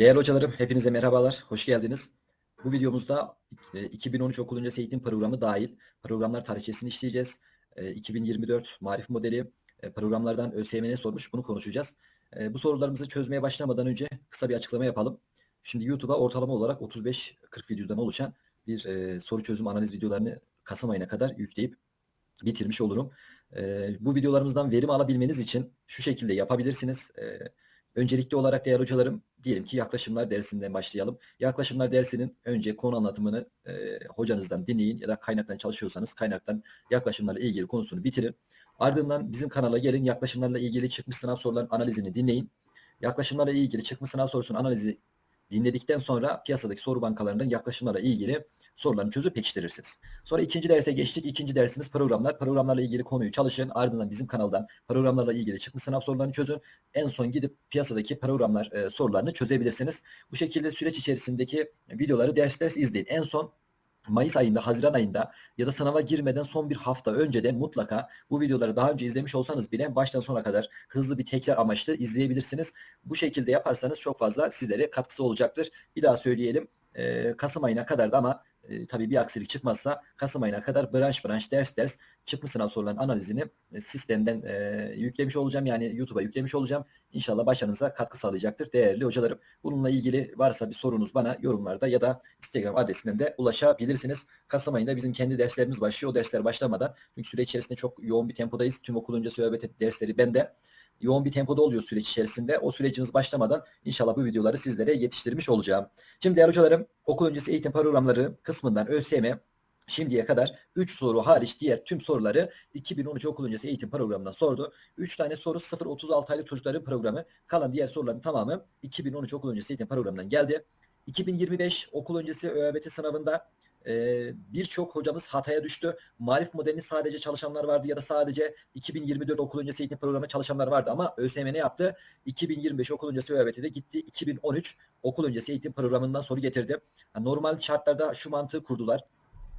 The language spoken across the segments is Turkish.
Değerli hocalarım, hepinize merhabalar, hoş geldiniz. Bu videomuzda e, 2013 okul öncesi eğitim programı dahil programlar tarihçesini işleyeceğiz. E, 2024 marif modeli e, programlardan ÖSYM ne sormuş bunu konuşacağız. E, bu sorularımızı çözmeye başlamadan önce kısa bir açıklama yapalım. Şimdi YouTube'a ortalama olarak 35-40 videodan oluşan bir e, soru çözüm analiz videolarını Kasım ayına kadar yükleyip bitirmiş olurum. E, bu videolarımızdan verim alabilmeniz için şu şekilde yapabilirsiniz. E, Öncelikli olarak değerli hocalarım diyelim ki yaklaşımlar dersinden başlayalım. Yaklaşımlar dersinin önce konu anlatımını e, hocanızdan dinleyin ya da kaynaktan çalışıyorsanız kaynaktan yaklaşımlarla ilgili konusunu bitirin. Ardından bizim kanala gelin yaklaşımlarla ilgili çıkmış sınav sorularının analizini dinleyin. Yaklaşımlarla ilgili çıkmış sınav sorusunun analizi dinledikten sonra piyasadaki soru bankalarından yaklaşımlarla ilgili sorularını çözüp pekiştirirsiniz. Sonra ikinci derse geçtik. İkinci dersimiz programlar. Programlarla ilgili konuyu çalışın. Ardından bizim kanaldan programlarla ilgili çıkmış sınav sorularını çözün. En son gidip piyasadaki programlar e, sorularını çözebilirsiniz. Bu şekilde süreç içerisindeki videoları ders ders izleyin. En son Mayıs ayında, Haziran ayında ya da sınava girmeden son bir hafta önceden mutlaka bu videoları daha önce izlemiş olsanız bile baştan sona kadar hızlı bir tekrar amaçlı izleyebilirsiniz. Bu şekilde yaparsanız çok fazla sizlere katkısı olacaktır. Bir daha söyleyelim. Kasım ayına kadar da ama e, tabii bir aksilik çıkmazsa Kasım ayına kadar branş branş ders ders çıkmış sınav sorularının analizini e, sistemden e, yüklemiş olacağım. Yani YouTube'a yüklemiş olacağım. İnşallah başarınıza katkı sağlayacaktır değerli hocalarım. Bununla ilgili varsa bir sorunuz bana yorumlarda ya da Instagram adresinden de ulaşabilirsiniz. Kasım ayında bizim kendi derslerimiz başlıyor. O dersler başlamadan çünkü süre içerisinde çok yoğun bir tempodayız. Tüm okul öncesi ÖBT dersleri bende yoğun bir tempoda oluyor süreç içerisinde. O sürecimiz başlamadan inşallah bu videoları sizlere yetiştirmiş olacağım. Şimdi değerli hocalarım okul öncesi eğitim programları kısmından ÖSYM Şimdiye kadar 3 soru hariç diğer tüm soruları 2013 okul öncesi eğitim programından sordu. 3 tane soru 0-36 aylık çocukların programı. Kalan diğer soruların tamamı 2013 okul öncesi eğitim programından geldi. 2025 okul öncesi ÖABT sınavında e, birçok hocamız hataya düştü. Marif modelini sadece çalışanlar vardı ya da sadece 2024 okul öncesi eğitim programı çalışanlar vardı ama ÖSYM ne yaptı? 2025 okul öncesi ÖBT'de gitti 2013 okul öncesi eğitim programından soru getirdi. Yani normal şartlarda şu mantığı kurdular.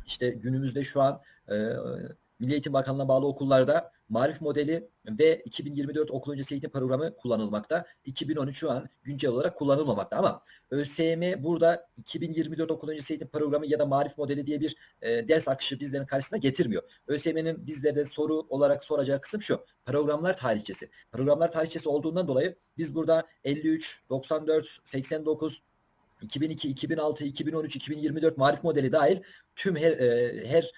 İşte günümüzde şu an e, Milli Eğitim Bakanlığı'na bağlı okullarda Marif modeli ve 2024 okul öncesi eğitim programı kullanılmakta. 2013 şu an güncel olarak kullanılmamakta ama ÖSYM burada 2024 okul öncesi eğitim programı ya da Marif modeli diye bir e, ders akışı bizlerin karşısına getirmiyor. ÖSYM'nin bizlere soru olarak soracağı kısım şu. Programlar tarihçesi. Programlar tarihçesi olduğundan dolayı biz burada 53, 94, 89, 2002, 2006, 2013, 2024 marif modeli dahil tüm her, e, her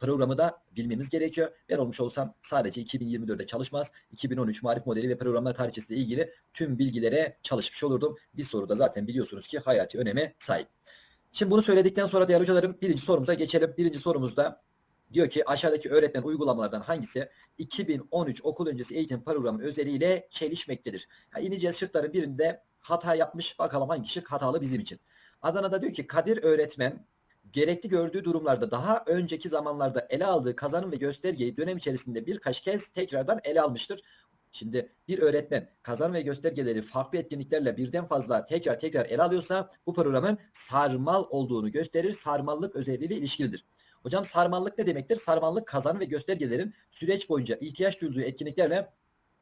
programı da bilmemiz gerekiyor. Ben olmuş olsam sadece 2024'de çalışmaz. 2013 marif modeli ve programlar tarihçesiyle ilgili tüm bilgilere çalışmış olurdum. Bir soruda zaten biliyorsunuz ki hayati öneme sahip. Şimdi bunu söyledikten sonra değerli hocalarım birinci sorumuza geçelim. Birinci sorumuzda diyor ki aşağıdaki öğretmen uygulamalardan hangisi 2013 okul öncesi eğitim programı özelliğiyle çelişmektedir? Ya ineceğiz şıkların birinde hata yapmış. Bakalım hangi şık hatalı bizim için. Adana'da diyor ki Kadir öğretmen gerekli gördüğü durumlarda daha önceki zamanlarda ele aldığı kazanım ve göstergeyi dönem içerisinde birkaç kez tekrardan ele almıştır. Şimdi bir öğretmen kazanım ve göstergeleri farklı etkinliklerle birden fazla tekrar tekrar ele alıyorsa bu programın sarmal olduğunu gösterir. Sarmallık özelliğiyle ilişkilidir. Hocam sarmallık ne demektir? Sarmallık kazanım ve göstergelerin süreç boyunca ihtiyaç duyduğu etkinliklerle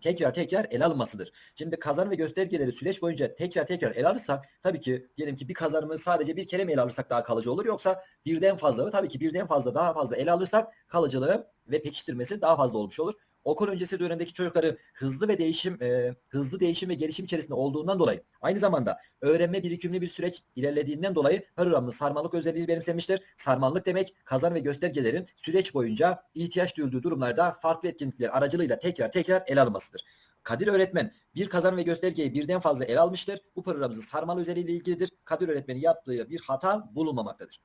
tekrar tekrar ele alınmasıdır. Şimdi kazanım ve göstergeleri süreç boyunca tekrar tekrar ele alırsak tabii ki diyelim ki bir kazanımı sadece bir kere mi ele alırsak daha kalıcı olur yoksa birden fazla mı? Tabii ki birden fazla daha fazla ele alırsak kalıcılığı ve pekiştirmesi daha fazla olmuş olur okul öncesi dönemdeki çocukları hızlı ve değişim e, hızlı değişim ve gelişim içerisinde olduğundan dolayı aynı zamanda öğrenme birikimli bir süreç ilerlediğinden dolayı programlı sarmallık özelliği benimsemiştir. Sarmallık demek kazan ve göstergelerin süreç boyunca ihtiyaç duyulduğu durumlarda farklı etkinlikler aracılığıyla tekrar tekrar ele alınmasıdır. Kadir öğretmen bir kazan ve göstergeyi birden fazla ele almıştır. Bu programımızın sarmal özelliğiyle ilgilidir. Kadir öğretmenin yaptığı bir hata bulunmamaktadır.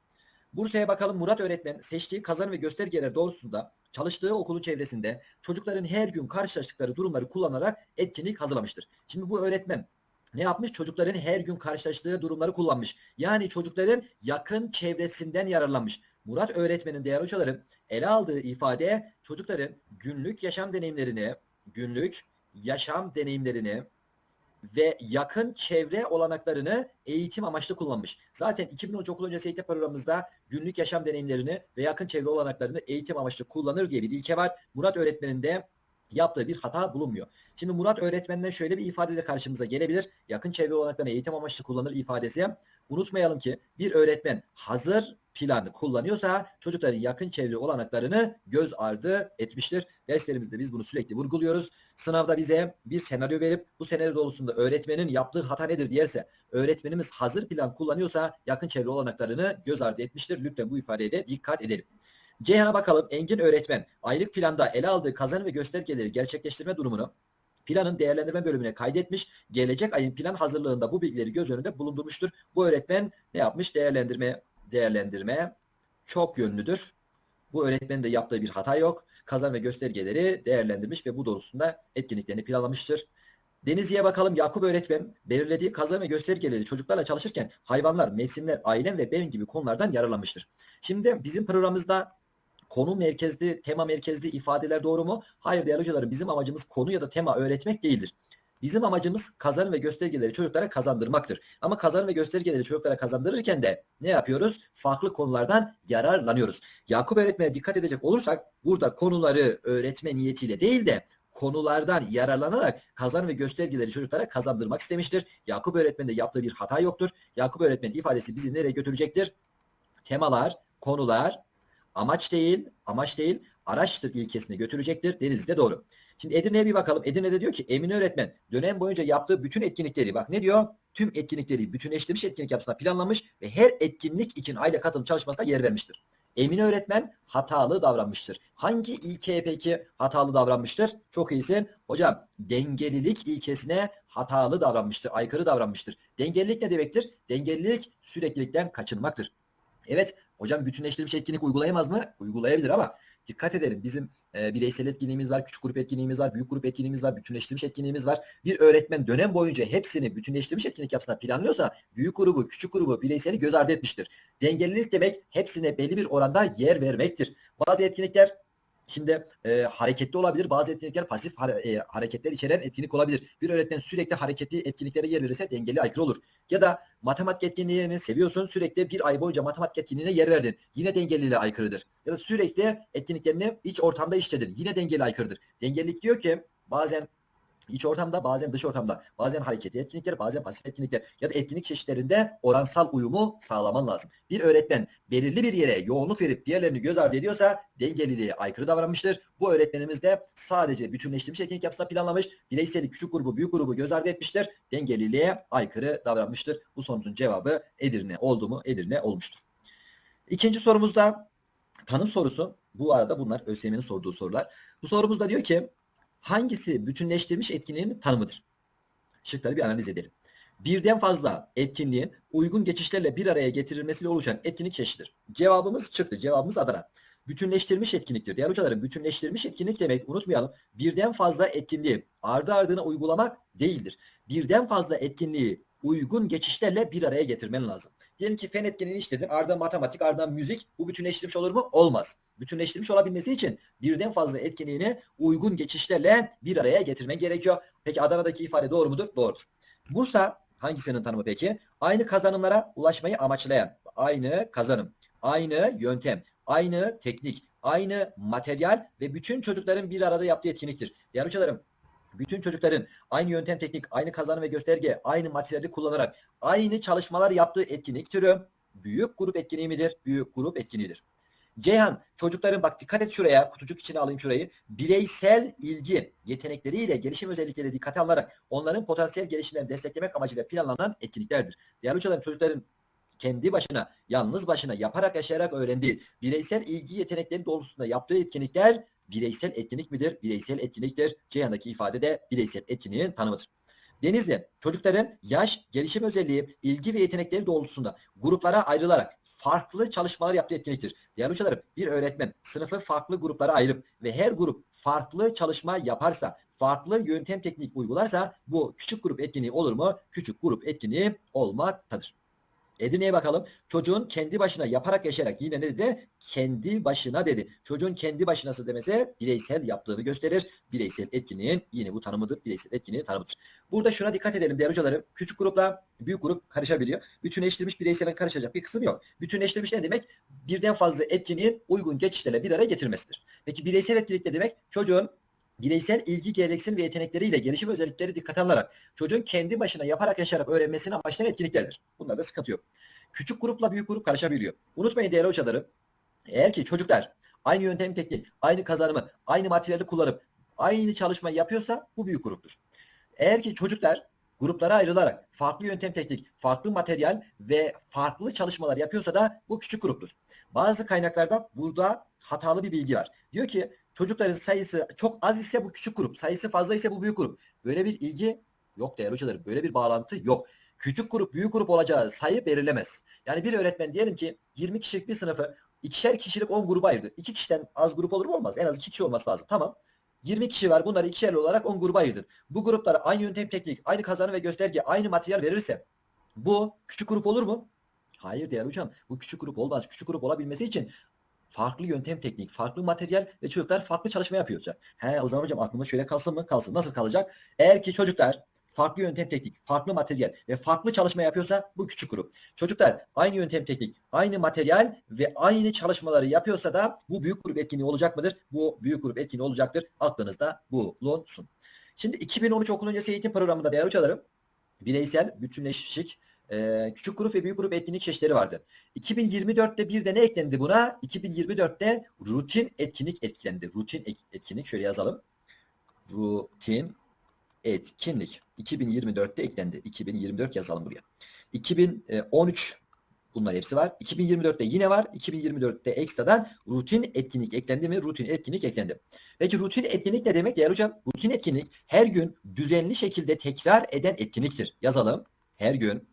Bursa'ya bakalım Murat öğretmen seçtiği kazan ve göstergeler doğrultusunda çalıştığı okulun çevresinde çocukların her gün karşılaştıkları durumları kullanarak etkinlik hazırlamıştır. Şimdi bu öğretmen ne yapmış? Çocukların her gün karşılaştığı durumları kullanmış. Yani çocukların yakın çevresinden yararlanmış. Murat öğretmenin değerli hocaları ele aldığı ifade çocukların günlük yaşam deneyimlerini, günlük yaşam deneyimlerini ve yakın çevre olanaklarını eğitim amaçlı kullanmış. Zaten 2013 okul öncesi eğitim programımızda günlük yaşam deneyimlerini ve yakın çevre olanaklarını eğitim amaçlı kullanır diye bir ilke var. Murat öğretmenin de yaptığı bir hata bulunmuyor. Şimdi Murat öğretmenden şöyle bir ifade de karşımıza gelebilir. Yakın çevre olanaklarını eğitim amaçlı kullanır ifadesi. Unutmayalım ki bir öğretmen hazır planı kullanıyorsa çocukların yakın çevre olanaklarını göz ardı etmiştir. Derslerimizde biz bunu sürekli vurguluyoruz. Sınavda bize bir senaryo verip bu senaryo doğrultusunda öğretmenin yaptığı hata nedir diyerse öğretmenimiz hazır plan kullanıyorsa yakın çevre olanaklarını göz ardı etmiştir. Lütfen bu ifadeye de dikkat edelim. Ceyhan'a bakalım. Engin öğretmen aylık planda ele aldığı kazanım ve göstergeleri gerçekleştirme durumunu planın değerlendirme bölümüne kaydetmiş. Gelecek ayın plan hazırlığında bu bilgileri göz önünde bulundurmuştur. Bu öğretmen ne yapmış? Değerlendirme değerlendirme çok yönlüdür. Bu öğretmenin de yaptığı bir hata yok. Kazan ve göstergeleri değerlendirmiş ve bu doğrultusunda etkinliklerini planlamıştır. Denizli'ye bakalım Yakup öğretmen belirlediği kazan ve göstergeleri çocuklarla çalışırken hayvanlar, mevsimler, ailem ve ben gibi konulardan yararlanmıştır. Şimdi bizim programımızda konu merkezli, tema merkezli ifadeler doğru mu? Hayır değerli hocalarım bizim amacımız konu ya da tema öğretmek değildir. Bizim amacımız kazanım ve göstergeleri çocuklara kazandırmaktır. Ama kazanım ve göstergeleri çocuklara kazandırırken de ne yapıyoruz? Farklı konulardan yararlanıyoruz. Yakup öğretmene dikkat edecek olursak burada konuları öğretme niyetiyle değil de konulardan yararlanarak kazan ve göstergeleri çocuklara kazandırmak istemiştir. Yakup öğretmenin de yaptığı bir hata yoktur. Yakup öğretmenin ifadesi bizi nereye götürecektir? Temalar, konular, amaç değil, amaç değil, araçtır ilkesine götürecektir. Denizli'de doğru. Şimdi Edirne'ye bir bakalım. Edirne'de diyor ki Emine öğretmen dönem boyunca yaptığı bütün etkinlikleri bak ne diyor? Tüm etkinlikleri bütünleştirmiş etkinlik yapısına planlanmış ve her etkinlik için aile katılım çalışmasına yer vermiştir. Emine öğretmen hatalı davranmıştır. Hangi ilkeye peki hatalı davranmıştır? Çok iyisin. Hocam dengelilik ilkesine hatalı davranmıştır. Aykırı davranmıştır. Dengelilik ne demektir? Dengelilik süreklilikten kaçınmaktır. Evet hocam bütünleştirilmiş etkinlik uygulayamaz mı? Uygulayabilir ama dikkat edelim. Bizim e, bireysel etkinliğimiz var, küçük grup etkinliğimiz var, büyük grup etkinliğimiz var, bütünleştirilmiş etkinliğimiz var. Bir öğretmen dönem boyunca hepsini bütünleştirilmiş etkinlik yapısına planlıyorsa büyük grubu, küçük grubu, bireyseli göz ardı etmiştir. Dengelilik demek hepsine belli bir oranda yer vermektir. Bazı etkinlikler Şimdi e, hareketli olabilir. Bazı etkinlikler pasif e, hareketler içeren etkinlik olabilir. Bir öğretmen sürekli hareketli etkinliklere yer verirse dengeli aykırı olur. Ya da matematik etkinliğini seviyorsun. Sürekli bir ay boyunca matematik etkinliğine yer verdin. Yine dengeliliğe aykırıdır. Ya da sürekli etkinliklerini iç ortamda işledin. Yine dengeli aykırıdır. Dengelilik diyor ki bazen İç ortamda bazen dış ortamda bazen hareketli etkinlikler bazen pasif etkinlikler ya da etkinlik çeşitlerinde oransal uyumu sağlaman lazım. Bir öğretmen belirli bir yere yoğunluk verip diğerlerini göz ardı ediyorsa dengeliliğe aykırı davranmıştır. Bu öğretmenimiz de sadece bütünleştirilmiş etkinlik yapısına planlamış. Bireyseli küçük grubu büyük grubu göz ardı etmiştir. Dengeliliğe aykırı davranmıştır. Bu sorumuzun cevabı Edirne oldu mu? Edirne olmuştur. İkinci sorumuzda tanım sorusu. Bu arada bunlar ÖSYM'nin sorduğu sorular. Bu sorumuzda diyor ki hangisi bütünleştirilmiş etkinliğin tanımıdır? Şıkları bir analiz edelim. Birden fazla etkinliğin uygun geçişlerle bir araya getirilmesiyle oluşan etkinlik çeşididir. Cevabımız çıktı. Cevabımız Adana. Bütünleştirilmiş etkinliktir. Değerli hocalarım bütünleştirilmiş etkinlik demek unutmayalım. Birden fazla etkinliği ardı ardına uygulamak değildir. Birden fazla etkinliği uygun geçişlerle bir araya getirmen lazım. Diyelim ki fen etkinliğini işledin. Ardından matematik, ardından müzik. Bu bütünleştirmiş olur mu? Olmaz. Bütünleştirmiş olabilmesi için birden fazla etkinliğini uygun geçişlerle bir araya getirmen gerekiyor. Peki Adana'daki ifade doğru mudur? Doğrudur. Bursa hangisinin tanımı peki? Aynı kazanımlara ulaşmayı amaçlayan. Aynı kazanım. Aynı yöntem. Aynı teknik. Aynı materyal ve bütün çocukların bir arada yaptığı etkinliktir. Değerli hocalarım bütün çocukların aynı yöntem teknik, aynı kazanım ve gösterge, aynı materyali kullanarak aynı çalışmalar yaptığı etkinlik türü büyük grup etkinliği midir? Büyük grup etkinliğidir. Ceyhan, çocukların bak dikkat et şuraya, kutucuk içine alayım şurayı. Bireysel ilgi yetenekleriyle gelişim özellikleri dikkate alınarak onların potansiyel gelişimlerini desteklemek amacıyla planlanan etkinliklerdir. Değerli hocalarım çocukların kendi başına, yalnız başına yaparak yaşayarak öğrendiği bireysel ilgi yetenekleri doğrultusunda yaptığı etkinlikler bireysel etkinlik midir? Bireysel etkinliktir. Ceyhan'daki ifade de bireysel etkinliğin tanımıdır. Denizli, çocukların yaş, gelişim özelliği, ilgi ve yetenekleri doğrultusunda gruplara ayrılarak farklı çalışmalar yaptığı etkinliktir. Değerli hocalarım, bir öğretmen sınıfı farklı gruplara ayırıp ve her grup farklı çalışma yaparsa, farklı yöntem teknik uygularsa bu küçük grup etkinliği olur mu? Küçük grup etkinliği olmaktadır. Edirne'ye bakalım. Çocuğun kendi başına yaparak yaşayarak yine ne dedi? Kendi başına dedi. Çocuğun kendi başınası demese bireysel yaptığını gösterir. Bireysel etkinliğin yine bu tanımıdır. Bireysel etkinliğin tanımıdır. Burada şuna dikkat edelim değerli hocalarım. Küçük grupla büyük grup karışabiliyor. Bütünleştirilmiş bireyselin karışacak bir kısım yok. Bütünleştirilmiş ne demek? Birden fazla etkinliğin uygun geçişlerle bir araya getirmesidir. Peki bireysel etkinlik ne demek? Çocuğun bireysel ilgi gereksinim ve yetenekleriyle gelişim özellikleri dikkate alınarak çocuğun kendi başına yaparak yaşayarak öğrenmesini amaçlayan etkinliklerdir. Bunlarda sıkıntı yok. Küçük grupla büyük grup karışabiliyor. Unutmayın değerli hocalarım. Eğer ki çocuklar aynı yöntem teknik, aynı kazanımı, aynı materyali kullanıp aynı çalışmayı yapıyorsa bu büyük gruptur. Eğer ki çocuklar gruplara ayrılarak farklı yöntem teknik, farklı materyal ve farklı çalışmalar yapıyorsa da bu küçük gruptur. Bazı kaynaklarda burada hatalı bir bilgi var. Diyor ki çocukların sayısı çok az ise bu küçük grup, sayısı fazla ise bu büyük grup. Böyle bir ilgi yok değerli hocalarım. Böyle bir bağlantı yok. Küçük grup, büyük grup olacağı sayı belirlemez. Yani bir öğretmen diyelim ki 20 kişilik bir sınıfı ikişer kişilik 10 gruba ayırdı. 2 kişiden az grup olur mu olmaz? En az 2 kişi olması lazım. Tamam. 20 kişi var. Bunları ikişerli olarak 10 gruba ayırdır. Bu gruplara aynı yöntem teknik, aynı kazanım ve gösterge, aynı materyal verirse bu küçük grup olur mu? Hayır değerli hocam. Bu küçük grup olmaz. Küçük grup olabilmesi için farklı yöntem teknik, farklı materyal ve çocuklar farklı çalışma yapıyor olacak. He o zaman hocam aklımda şöyle kalsın mı? Kalsın. Nasıl kalacak? Eğer ki çocuklar farklı yöntem teknik, farklı materyal ve farklı çalışma yapıyorsa bu küçük grup. Çocuklar aynı yöntem teknik, aynı materyal ve aynı çalışmaları yapıyorsa da bu büyük grup etkinliği olacak mıdır? Bu büyük grup etkinliği olacaktır. Aklınızda bulunsun. Şimdi 2013 okul öncesi eğitim programında değerli hocalarım bireysel, bütünleşik, e, küçük grup ve büyük grup etkinlik çeşitleri vardı. 2024'te bir de ne eklendi buna? 2024'te rutin etkinlik eklendi. Rutin etkinlik şöyle yazalım. Rutin etkinlik 2024'te eklendi. 2024 yazalım buraya. 2013 bunlar hepsi var. 2024'te yine var. 2024'te ekstradan rutin etkinlik eklendi mi? Rutin etkinlik eklendi. Peki rutin etkinlik ne demek değerli hocam? Rutin etkinlik her gün düzenli şekilde tekrar eden etkinliktir. Yazalım. Her gün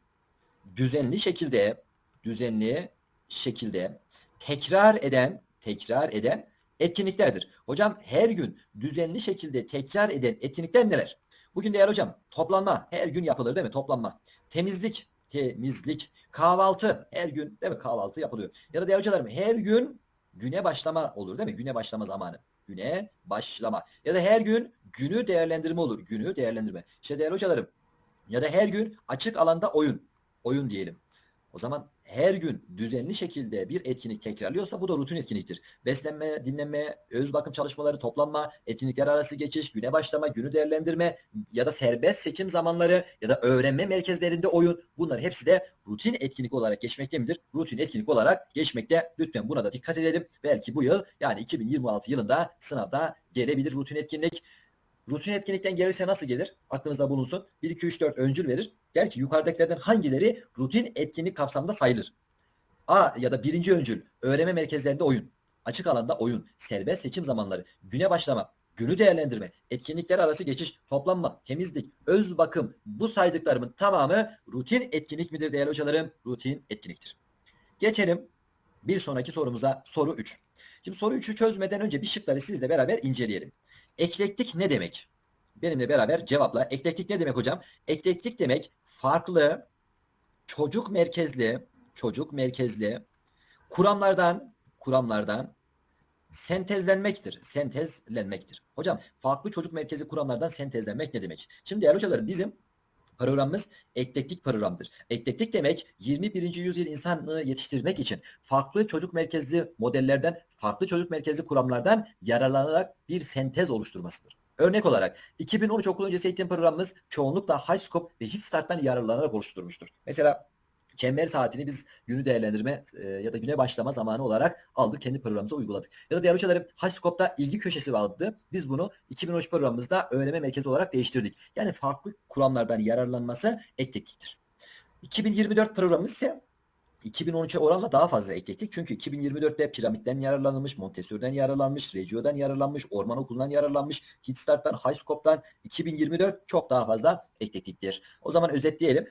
düzenli şekilde düzenli şekilde tekrar eden tekrar eden etkinliklerdir. Hocam her gün düzenli şekilde tekrar eden etkinlikler neler? Bugün değerli hocam toplanma her gün yapılır değil mi? Toplanma. Temizlik, temizlik. Kahvaltı her gün değil mi? Kahvaltı yapılıyor. Ya da değerli hocalarım her gün güne başlama olur değil mi? Güne başlama zamanı. Güne başlama. Ya da her gün günü değerlendirme olur. Günü değerlendirme. İşte değerli hocalarım ya da her gün açık alanda oyun. Oyun diyelim. O zaman her gün düzenli şekilde bir etkinlik tekrarlıyorsa bu da rutin etkinliktir. Beslenme, dinlenme, öz bakım çalışmaları, toplanma, etkinlikler arası geçiş, güne başlama, günü değerlendirme ya da serbest seçim zamanları ya da öğrenme merkezlerinde oyun bunlar hepsi de rutin etkinlik olarak geçmekte midir? Rutin etkinlik olarak geçmekte. Lütfen buna da dikkat edelim. Belki bu yıl yani 2026 yılında sınavda gelebilir rutin etkinlik. Rutin etkinlikten gelirse nasıl gelir? Aklınızda bulunsun. 1, 2, 3, 4 öncül verir. Der ki yukarıdakilerden hangileri rutin etkinlik kapsamında sayılır? A ya da birinci öncül öğrenme merkezlerinde oyun, açık alanda oyun, serbest seçim zamanları, güne başlama, günü değerlendirme, etkinlikler arası geçiş, toplanma, temizlik, öz bakım bu saydıklarımın tamamı rutin etkinlik midir değerli hocalarım? Rutin etkinliktir. Geçelim bir sonraki sorumuza soru 3. Şimdi soru 3'ü çözmeden önce bir şıkları sizle beraber inceleyelim. Eklektik ne demek? Benimle beraber cevapla. Eklektik ne demek hocam? Eklektik demek farklı, çocuk merkezli, çocuk merkezli kuramlardan, kuramlardan sentezlenmektir. Sentezlenmektir. Hocam farklı çocuk merkezi kuramlardan sentezlenmek ne demek? Şimdi değerli hocalarım bizim Programımız eklektik programdır. Eklektik demek 21. yüzyıl insanlığı yetiştirmek için farklı çocuk merkezli modellerden, farklı çocuk merkezli kuramlardan yararlanarak bir sentez oluşturmasıdır. Örnek olarak 2013 okul öncesi eğitim programımız çoğunlukla High Scope ve Hit Start'tan yararlanarak oluşturmuştur. Mesela çember saatini biz günü değerlendirme e, ya da güne başlama zamanı olarak aldık kendi programımıza uyguladık. Ya da diğer hocalarım Haskop'ta ilgi köşesi vardı. Biz bunu 2013 programımızda öğrenme merkezi olarak değiştirdik. Yani farklı kuramlardan yararlanması eklettiktir. 2024 programımız ise 2013'e oranla daha fazla eklettik. Çünkü 2024'te piramitten yararlanılmış, Montessori'den yararlanmış, Reggio'dan yararlanmış, Orman Okulu'ndan yararlanmış, Hitstart'tan, Highscope'dan 2024 çok daha fazla eklettiktir. O zaman özetleyelim.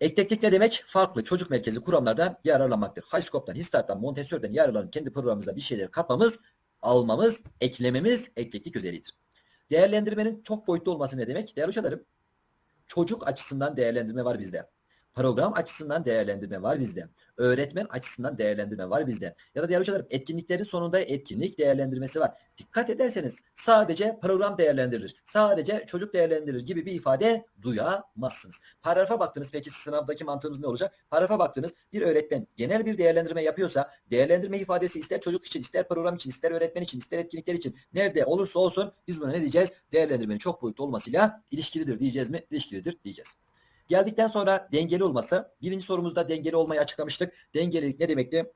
Ekleklik ne demek? Farklı çocuk merkezi kuramlardan yararlanmaktır. Highscope'dan, Histart'tan, Montessori'den yararlanıp kendi programımıza bir şeyler katmamız, almamız, eklememiz ekleklik özelliğidir. Değerlendirmenin çok boyutlu olması ne demek? Değerli hocalarım, çocuk açısından değerlendirme var bizde. Program açısından değerlendirme var bizde. Öğretmen açısından değerlendirme var bizde. Ya da diğer hocalarım etkinliklerin sonunda etkinlik değerlendirmesi var. Dikkat ederseniz sadece program değerlendirilir. Sadece çocuk değerlendirilir gibi bir ifade duyamazsınız. Paragrafa baktınız peki sınavdaki mantığımız ne olacak? Paragrafa baktınız bir öğretmen genel bir değerlendirme yapıyorsa değerlendirme ifadesi ister çocuk için ister program için ister öğretmen için ister etkinlikler için nerede olursa olsun biz buna ne diyeceğiz? Değerlendirmenin çok boyutlu olmasıyla ilişkilidir diyeceğiz mi? İlişkilidir diyeceğiz. Geldikten sonra dengeli olması. Birinci sorumuzda dengeli olmayı açıklamıştık. Dengelilik ne demekti?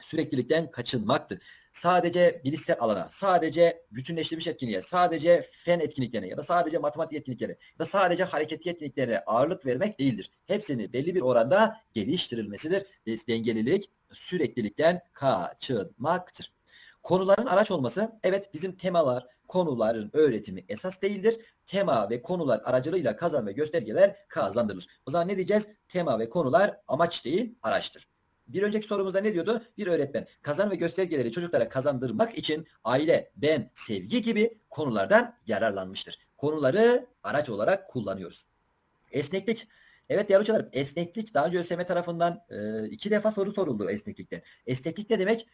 Süreklilikten kaçınmaktı. Sadece bilişsel alana, sadece bütünleştirilmiş etkinliğe, sadece fen etkinliklerine ya da sadece matematik etkinliklerine ya da sadece hareketli etkinliklere ağırlık vermek değildir. Hepsini belli bir oranda geliştirilmesidir. Dengelilik süreklilikten kaçınmaktır. Konuların araç olması, evet bizim temalar, konuların öğretimi esas değildir. Tema ve konular aracılığıyla kazan ve göstergeler kazandırılır. O zaman ne diyeceğiz? Tema ve konular amaç değil, araçtır. Bir önceki sorumuzda ne diyordu? Bir öğretmen kazan ve göstergeleri çocuklara kazandırmak için aile, ben, sevgi gibi konulardan yararlanmıştır. Konuları araç olarak kullanıyoruz. Esneklik. Evet değerli hocalarım esneklik daha önce ÖSYM tarafından e, iki defa soru soruldu esneklikte. Esneklik ne demek?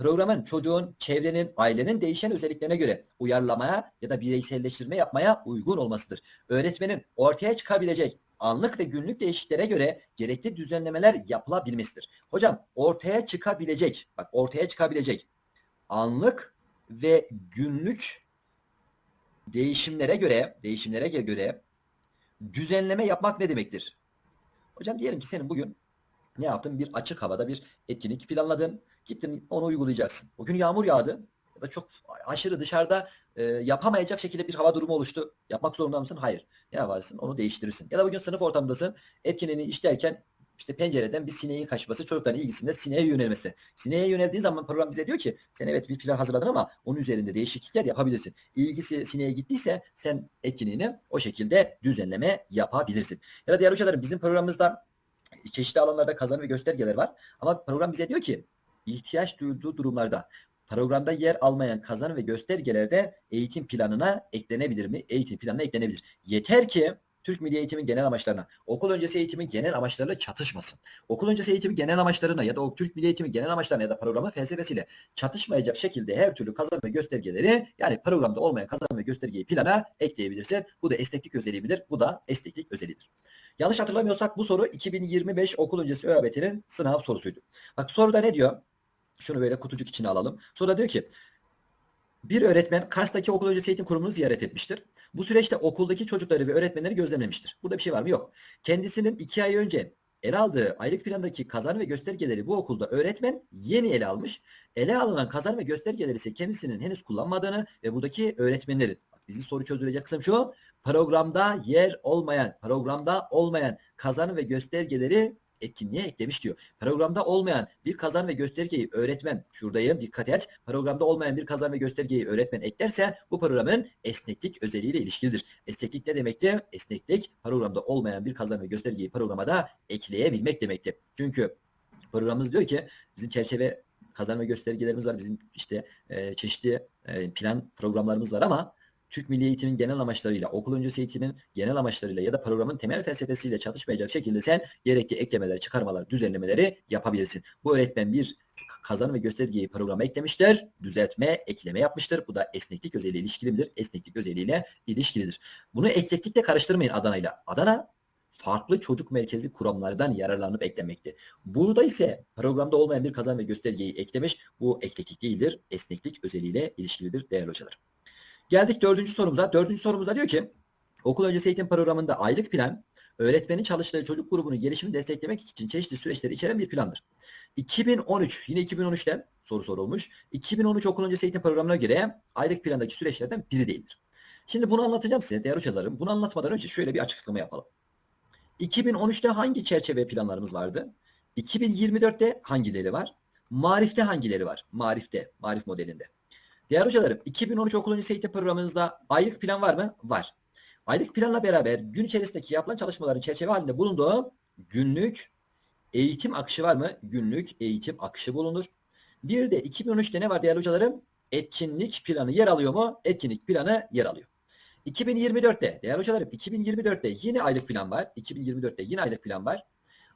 Programın çocuğun, çevrenin, ailenin değişen özelliklerine göre uyarlamaya ya da bireyselleştirme yapmaya uygun olmasıdır. Öğretmenin ortaya çıkabilecek anlık ve günlük değişikliklere göre gerekli düzenlemeler yapılabilmesidir. Hocam ortaya çıkabilecek, bak ortaya çıkabilecek anlık ve günlük değişimlere göre, değişimlere göre düzenleme yapmak ne demektir? Hocam diyelim ki senin bugün ne yaptın? Bir açık havada bir etkinlik planladın. Gittin onu uygulayacaksın. O gün yağmur yağdı. Ya da çok aşırı dışarıda e, yapamayacak şekilde bir hava durumu oluştu. Yapmak zorunda mısın? Hayır. Ne yaparsın? Onu değiştirirsin. Ya da bugün sınıf ortamındasın. Etkinliğini işlerken işte pencereden bir sineğin kaçması, çocukların ilgisinde sineğe yönelmesi. Sineğe yöneldiği zaman program bize diyor ki sen evet bir plan hazırladın ama onun üzerinde değişiklikler yapabilirsin. İlgisi sineğe gittiyse sen etkinliğini o şekilde düzenleme yapabilirsin. Ya da diğer hocalarım bizim programımızda çeşitli alanlarda kazanım ve göstergeler var. Ama program bize diyor ki ihtiyaç duyulduğu durumlarda programda yer almayan kazanım ve göstergelerde eğitim planına eklenebilir mi? Eğitim planına eklenebilir. Yeter ki Türk Milli Eğitim'in genel amaçlarına, okul öncesi eğitimin genel amaçlarıyla çatışmasın. Okul öncesi eğitimin genel amaçlarına ya da o Türk Milli Eğitim'in genel amaçlarına ya da programın felsefesiyle çatışmayacak şekilde her türlü kazanım ve göstergeleri yani programda olmayan kazanım ve göstergeyi plana ekleyebilirsin. Bu da esneklik özelliğidir. Bu da esneklik özelliğidir. Yanlış hatırlamıyorsak bu soru 2025 okul öncesi ÖABT'nin sınav sorusuydu. Bak soruda ne diyor? Şunu böyle kutucuk içine alalım. Soruda diyor ki bir öğretmen Kars'taki okul öncesi eğitim kurumunu ziyaret etmiştir. Bu süreçte okuldaki çocukları ve öğretmenleri gözlemlemiştir. Burada bir şey var mı? Yok. Kendisinin iki ay önce ele aldığı aylık plandaki kazan ve göstergeleri bu okulda öğretmen yeni ele almış. Ele alınan kazan ve göstergeleri ise kendisinin henüz kullanmadığını ve buradaki öğretmenlerin Bizi soru çözülecek kısım şu. Programda yer olmayan, programda olmayan kazanım ve göstergeleri etkinliğe eklemiş diyor. Programda olmayan bir kazan ve göstergeyi öğretmen, şuradayım dikkat et, programda olmayan bir kazan ve göstergeyi öğretmen eklerse bu programın esneklik özelliğiyle ilişkilidir. Esneklik ne demektir? Esneklik programda olmayan bir kazan ve göstergeyi programa da ekleyebilmek demektir. Çünkü programımız diyor ki bizim çerçeve kazan ve göstergelerimiz var. Bizim işte e, çeşitli e, plan programlarımız var ama Türk Milli Eğitim'in genel amaçlarıyla, okul öncesi eğitimin genel amaçlarıyla ya da programın temel felsefesiyle çatışmayacak şekilde sen gerekli eklemeler, çıkarmalar, düzenlemeleri yapabilirsin. Bu öğretmen bir kazan ve göstergeyi programa eklemiştir. Düzeltme, ekleme yapmıştır. Bu da esneklik özelliği ilişkilidir. Esneklik özelliğiyle ilişkilidir. Bunu ekleklikle karıştırmayın Adana'yla. Adana farklı çocuk merkezi kuramlardan yararlanıp eklemekte. Burada ise programda olmayan bir kazan ve göstergeyi eklemiş. Bu ekleklik değildir. Esneklik özelliğiyle ilişkilidir değerli hocalar. Geldik dördüncü sorumuza. Dördüncü sorumuzda diyor ki okul öncesi eğitim programında aylık plan öğretmenin çalıştığı çocuk grubunun gelişimini desteklemek için çeşitli süreçleri içeren bir plandır. 2013 yine 2013'ten soru sorulmuş. 2013 okul öncesi eğitim programına göre aylık plandaki süreçlerden biri değildir. Şimdi bunu anlatacağım size değerli hocalarım. Bunu anlatmadan önce şöyle bir açıklama yapalım. 2013'te hangi çerçeve planlarımız vardı? 2024'te hangileri var? Marif'te hangileri var? Marif'te, Marif modelinde. Değerli hocalarım 2013 okul öncesi eğitim programınızda aylık plan var mı? Var. Aylık planla beraber gün içerisindeki yapılan çalışmaların çerçeve halinde bulunduğu günlük eğitim akışı var mı? Günlük eğitim akışı bulunur. Bir de 2013'te ne var değerli hocalarım? Etkinlik planı yer alıyor mu? Etkinlik planı yer alıyor. 2024'te değerli hocalarım 2024'te yine aylık plan var. 2024'te yine aylık plan var.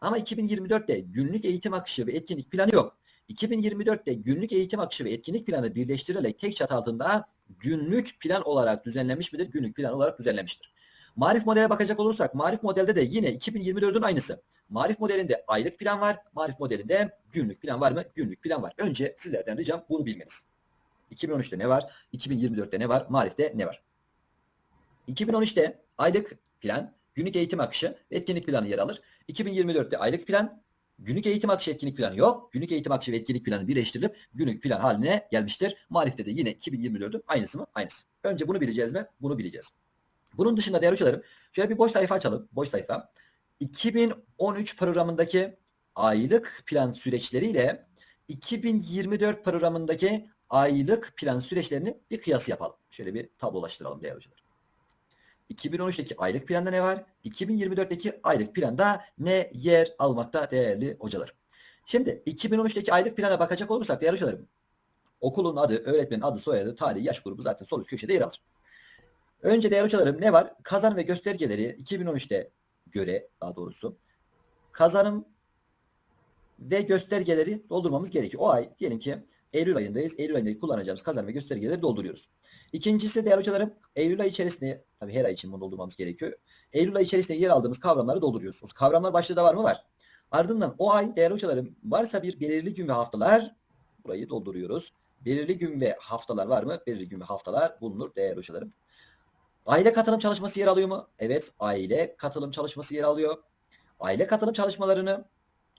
Ama 2024'te günlük eğitim akışı ve etkinlik planı yok. 2024'te günlük eğitim akışı ve etkinlik planı birleştirilerek tek çatı altında günlük plan olarak düzenlenmiş midir? Günlük plan olarak düzenlenmiştir. Marif modele bakacak olursak Marif modelde de yine 2024'ün aynısı. Marif modelinde aylık plan var. Marif modelinde günlük plan var mı? Günlük plan var. Önce sizlerden ricam bunu bilmeniz. 2013'te ne var? 2024'te ne var? Marif'te ne var? 2013'te aylık plan, günlük eğitim akışı etkinlik planı yer alır. 2024'te aylık plan, günlük eğitim akışı etkinlik planı yok. Günlük eğitim akışı ve etkinlik planı birleştirilip günlük plan haline gelmiştir. Marif'te de yine 2024'ün aynısı mı? Aynısı. Önce bunu bileceğiz mi? Bunu bileceğiz. Bunun dışında değerli hocalarım şöyle bir boş sayfa açalım. Boş sayfa. 2013 programındaki aylık plan süreçleriyle 2024 programındaki aylık plan süreçlerini bir kıyas yapalım. Şöyle bir tablolaştıralım değerli hocalar. 2013'teki aylık planda ne var? 2024'teki aylık planda ne yer almakta değerli hocalar? Şimdi 2013'teki aylık plana bakacak olursak değerli hocalarım okulun adı, öğretmenin adı, soyadı, tarihi, yaş grubu zaten sol üst köşede yer alır. Önce değerli hocalarım ne var? Kazan ve göstergeleri 2013'te göre daha doğrusu kazanım ve göstergeleri doldurmamız gerekiyor. O ay diyelim ki Eylül ayındayız. Eylül ayında kullanacağımız kazanım ve göstergeleri dolduruyoruz. İkincisi değerli hocalarım Eylül ayı içerisinde tabii her ay için bunu doldurmamız gerekiyor. Eylül ayı içerisinde yer aldığımız kavramları dolduruyorsunuz. Kavramlar başlığı da var mı? Var. Ardından o ay değerli hocalarım varsa bir belirli gün ve haftalar burayı dolduruyoruz. Belirli gün ve haftalar var mı? Belirli gün ve haftalar bulunur değerli hocalarım. Aile katılım çalışması yer alıyor mu? Evet, aile katılım çalışması yer alıyor. Aile katılım çalışmalarını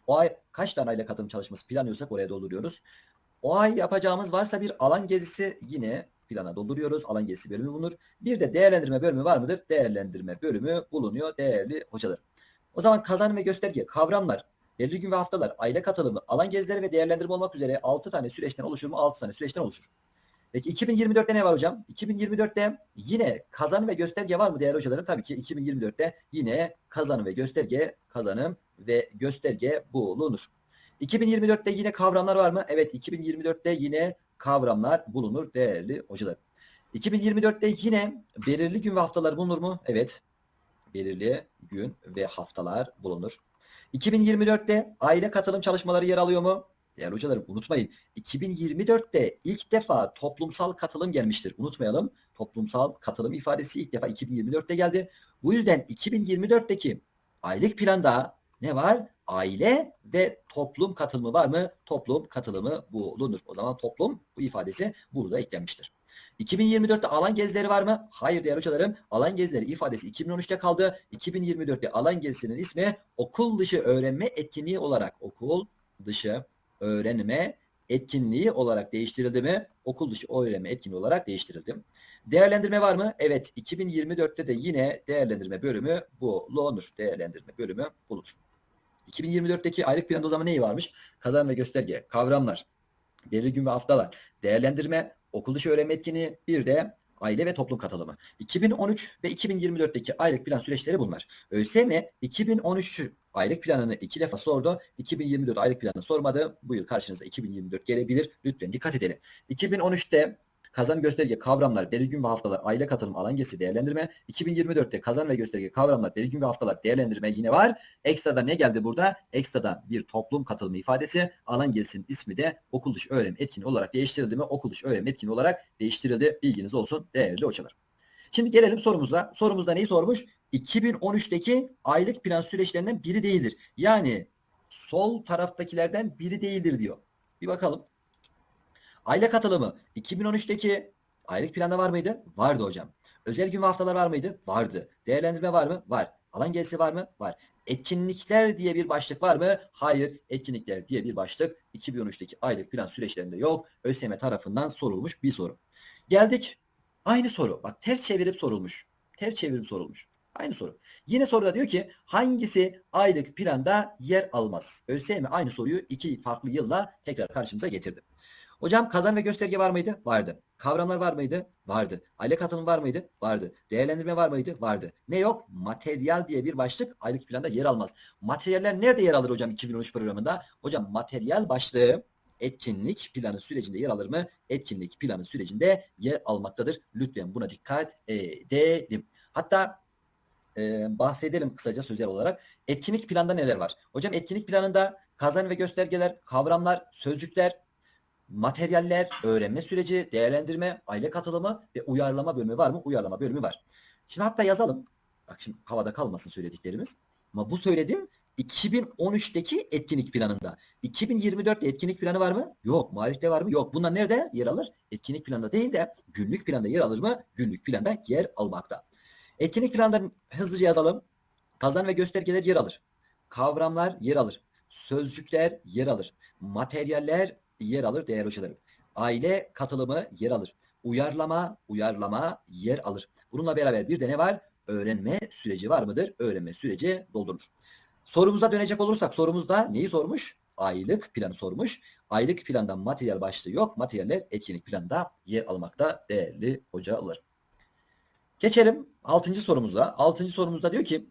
o ay kaç tane aile katılım çalışması planlıyorsak oraya dolduruyoruz. O ay yapacağımız varsa bir alan gezisi yine plana dolduruyoruz. Alan gezisi bölümü bulunur. Bir de değerlendirme bölümü var mıdır? Değerlendirme bölümü bulunuyor değerli hocalar. O zaman kazanım ve gösterge, kavramlar, belirli gün ve haftalar, aile katılımı, alan gezileri ve değerlendirme olmak üzere 6 tane süreçten oluşur mu? 6 tane süreçten oluşur. Peki 2024'te ne var hocam? 2024'te yine kazanım ve gösterge var mı değerli hocalarım? Tabii ki 2024'te yine kazanım ve gösterge, kazanım ve gösterge bulunur. 2024'te yine kavramlar var mı? Evet 2024'te yine kavramlar bulunur değerli hocalar. 2024'te yine belirli gün ve haftalar bulunur mu? Evet. Belirli gün ve haftalar bulunur. 2024'te aile katılım çalışmaları yer alıyor mu? Değerli hocalarım unutmayın. 2024'te ilk defa toplumsal katılım gelmiştir. Unutmayalım. Toplumsal katılım ifadesi ilk defa 2024'te geldi. Bu yüzden 2024'teki aylık planda ne var? Aile ve toplum katılımı var mı? Toplum katılımı bulunur. O zaman toplum bu ifadesi burada eklenmiştir. 2024'te alan gezileri var mı? Hayır değerli hocalarım. Alan gezileri ifadesi 2013'te kaldı. 2024'te alan gezisinin ismi okul dışı öğrenme etkinliği olarak okul dışı öğrenme etkinliği olarak değiştirildi mi? Okul dışı öğrenme etkinliği olarak değiştirildi. Değerlendirme var mı? Evet. 2024'te de yine değerlendirme bölümü bulunur. Değerlendirme bölümü bulunur. 2024'teki aylık planda o zaman neyi varmış? Kazan ve gösterge, kavramlar, belirli gün ve haftalar, değerlendirme, okul dışı öğrenme etkinliği, bir de aile ve toplum katılımı. 2013 ve 2024'teki aylık plan süreçleri bunlar. ÖSYM 2013 aylık planını iki defa sordu. 2024 aylık planını sormadı. Bu yıl karşınıza 2024 gelebilir. Lütfen dikkat edelim. 2013'te kazan gösterge kavramlar, belirgin gün ve haftalar, aile katılım, alan gezisi değerlendirme. 2024'te kazan ve gösterge kavramlar, belirgin gün ve haftalar değerlendirme yine var. Ekstrada ne geldi burada? Ekstrada bir toplum katılımı ifadesi. Alan gezisinin ismi de okul dışı öğrenim etkinliği olarak değiştirildi mi? Okul dışı öğrenim etkinliği olarak değiştirildi. Bilginiz olsun değerli hocalar. Şimdi gelelim sorumuza. Sorumuzda neyi sormuş? 2013'teki aylık plan süreçlerinden biri değildir. Yani sol taraftakilerden biri değildir diyor. Bir bakalım. Aile katılımı 2013'teki aylık planda var mıydı? Vardı hocam. Özel gün ve haftalar var mıydı? Vardı. Değerlendirme var mı? Var. Alan gezisi var mı? Var. Etkinlikler diye bir başlık var mı? Hayır. Etkinlikler diye bir başlık 2013'teki aylık plan süreçlerinde yok. ÖSYM tarafından sorulmuş bir soru. Geldik. Aynı soru. Bak ters çevirip sorulmuş. Ters çevirip sorulmuş. Aynı soru. Yine soruda diyor ki hangisi aylık planda yer almaz? ÖSYM aynı soruyu iki farklı yılla tekrar karşımıza getirdi. Hocam kazan ve gösterge var mıydı? Vardı. Kavramlar var mıydı? Vardı. Aile katılımı var mıydı? Vardı. Değerlendirme var mıydı? Vardı. Ne yok? Materyal diye bir başlık aylık planda yer almaz. Materyaller nerede yer alır hocam 2013 programında? Hocam materyal başlığı etkinlik planı sürecinde yer alır mı? Etkinlik planı sürecinde yer almaktadır. Lütfen buna dikkat edelim. Hatta e, bahsedelim kısaca sözel olarak. Etkinlik planında neler var? Hocam etkinlik planında kazan ve göstergeler, kavramlar, sözcükler, materyaller, öğrenme süreci, değerlendirme, aile katılımı ve uyarlama bölümü var mı? Uyarlama bölümü var. Şimdi hatta yazalım. Bak şimdi havada kalmasın söylediklerimiz. Ama bu söylediğim 2013'teki etkinlik planında. 2024'te etkinlik planı var mı? Yok. Marif'te var mı? Yok. Bunlar nerede yer alır? Etkinlik planında değil de günlük planda yer alır mı? Günlük planda yer almakta. Etkinlik planlarını hızlıca yazalım. Kazan ve göstergeler yer alır. Kavramlar yer alır. Sözcükler yer alır. Materyaller yer alır değerli hocalarım. Aile katılımı yer alır. Uyarlama, uyarlama yer alır. Bununla beraber bir de ne var? Öğrenme süreci var mıdır? Öğrenme süreci doldurur. Sorumuza dönecek olursak sorumuzda neyi sormuş? Aylık planı sormuş. Aylık planda materyal başlığı yok. Materyaller etkinlik planında yer almakta değerli hocalar. Geçelim 6. sorumuza. 6. sorumuzda diyor ki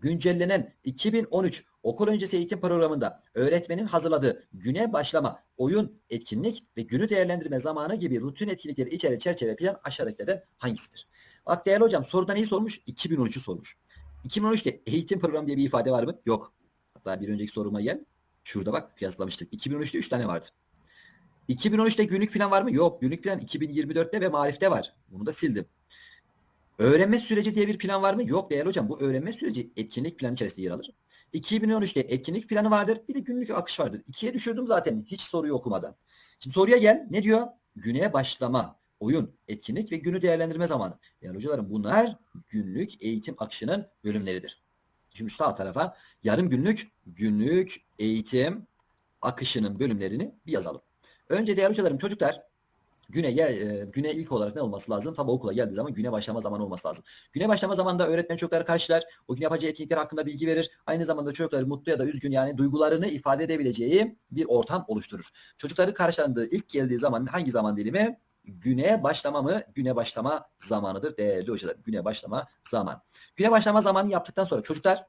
güncellenen 2013 okul öncesi eğitim programında öğretmenin hazırladığı güne başlama, oyun, etkinlik ve günü değerlendirme zamanı gibi rutin etkinlikleri içeren çerçeve plan aşağıdakilerden hangisidir? Bak değerli hocam soruda neyi sormuş? 2013'ü sormuş. 2013'te eğitim programı diye bir ifade var mı? Yok. Hatta bir önceki soruma gel. Şurada bak kıyaslamıştık. 2013'te 3 tane vardı. 2013'te günlük plan var mı? Yok. Günlük plan 2024'te ve marifte var. Bunu da sildim. Öğrenme süreci diye bir plan var mı? Yok değerli hocam. Bu öğrenme süreci etkinlik planı içerisinde yer alır. 2013'te etkinlik planı vardır. Bir de günlük akış vardır. İkiye düşürdüm zaten hiç soruyu okumadan. Şimdi soruya gel. Ne diyor? Güne başlama, oyun, etkinlik ve günü değerlendirme zamanı. Yani hocalarım bunlar günlük eğitim akışının bölümleridir. Şimdi sağ tarafa yarım günlük günlük eğitim akışının bölümlerini bir yazalım. Önce değerli hocalarım çocuklar güne e, güne ilk olarak ne olması lazım? Tabi okula geldiği zaman güne başlama zamanı olması lazım. Güne başlama zamanında öğretmen çocukları karşılar. O gün yapacağı etkinlikler hakkında bilgi verir. Aynı zamanda çocukları mutlu ya da üzgün yani duygularını ifade edebileceği bir ortam oluşturur. Çocukları karşılandığı ilk geldiği zaman hangi zaman dilimi? Güne başlama mı? Güne başlama zamanıdır değerli hocalar. Güne başlama zaman. Güne başlama zamanı yaptıktan sonra çocuklar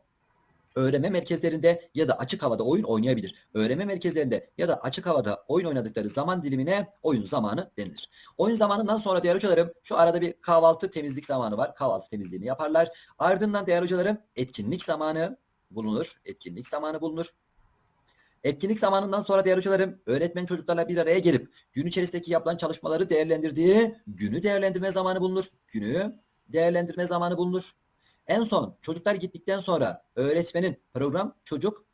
öğrenme merkezlerinde ya da açık havada oyun oynayabilir. Öğrenme merkezlerinde ya da açık havada oyun oynadıkları zaman dilimine oyun zamanı denilir. Oyun zamanından sonra değerli hocalarım şu arada bir kahvaltı temizlik zamanı var. Kahvaltı temizliğini yaparlar. Ardından değerli hocalarım etkinlik zamanı bulunur. Etkinlik zamanı bulunur. Etkinlik zamanından sonra değerli hocalarım öğretmen çocuklarla bir araya gelip gün içerisindeki yapılan çalışmaları değerlendirdiği günü değerlendirme zamanı bulunur. Günü değerlendirme zamanı bulunur. En son çocuklar gittikten sonra öğretmenin program, çocuk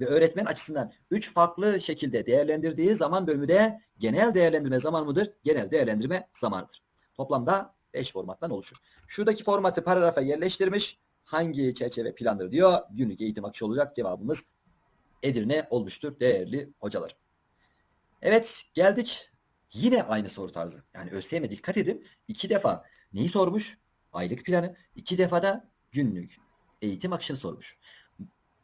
ve öğretmen açısından üç farklı şekilde değerlendirdiği zaman bölümü de genel değerlendirme zaman mıdır? Genel değerlendirme zamanıdır. Toplamda 5 formattan oluşur. Şuradaki formatı paragrafa yerleştirmiş. Hangi çerçeve plandır diyor. Günlük eğitim akışı olacak. Cevabımız Edirne olmuştur değerli hocalar. Evet geldik. Yine aynı soru tarzı. Yani ÖSYM dikkat edin. iki defa neyi sormuş? Aylık planı. iki defa da günlük eğitim akışını sormuş.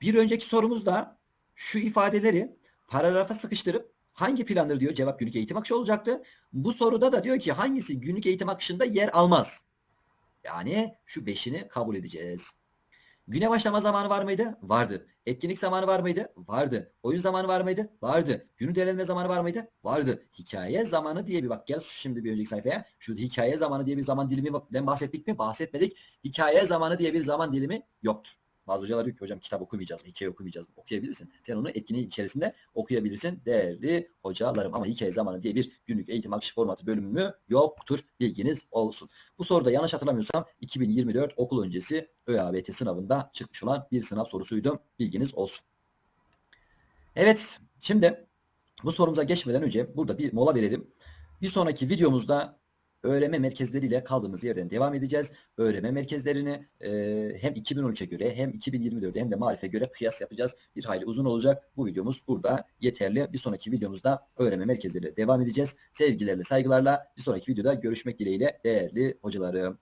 Bir önceki sorumuzda şu ifadeleri paragrafa sıkıştırıp hangi plandır diyor cevap günlük eğitim akışı olacaktı. Bu soruda da diyor ki hangisi günlük eğitim akışında yer almaz? Yani şu beşini kabul edeceğiz. Güne başlama zamanı var mıydı? Vardı. Etkinlik zamanı var mıydı? Vardı. Oyun zamanı var mıydı? Vardı. Günü değerlendirme zamanı var mıydı? Vardı. Hikaye zamanı diye bir bak gel şimdi bir önceki sayfaya. Şurada hikaye zamanı diye bir zaman diliminden bahsettik mi? Bahsetmedik. Hikaye zamanı diye bir zaman dilimi yoktur. Bazı hocalar diyor ki hocam kitap okumayacağız? Hikaye okumayacağız? Okuyabilirsin. Sen onu etkinliğin içerisinde okuyabilirsin değerli hocalarım. Ama hikaye zamanı diye bir günlük eğitim akışı formatı bölümü yoktur. Bilginiz olsun. Bu soruda yanlış hatırlamıyorsam 2024 okul öncesi ÖABT sınavında çıkmış olan bir sınav sorusuydu. Bilginiz olsun. Evet şimdi bu sorumuza geçmeden önce burada bir mola verelim. Bir sonraki videomuzda öğrenme merkezleriyle kaldığımız yerden devam edeceğiz. Öğrenme merkezlerini e, hem 2013'e göre hem 2024'e hem de marife göre kıyas yapacağız. Bir hayli uzun olacak. Bu videomuz burada yeterli. Bir sonraki videomuzda öğrenme merkezleriyle devam edeceğiz. Sevgilerle, saygılarla bir sonraki videoda görüşmek dileğiyle değerli hocalarım.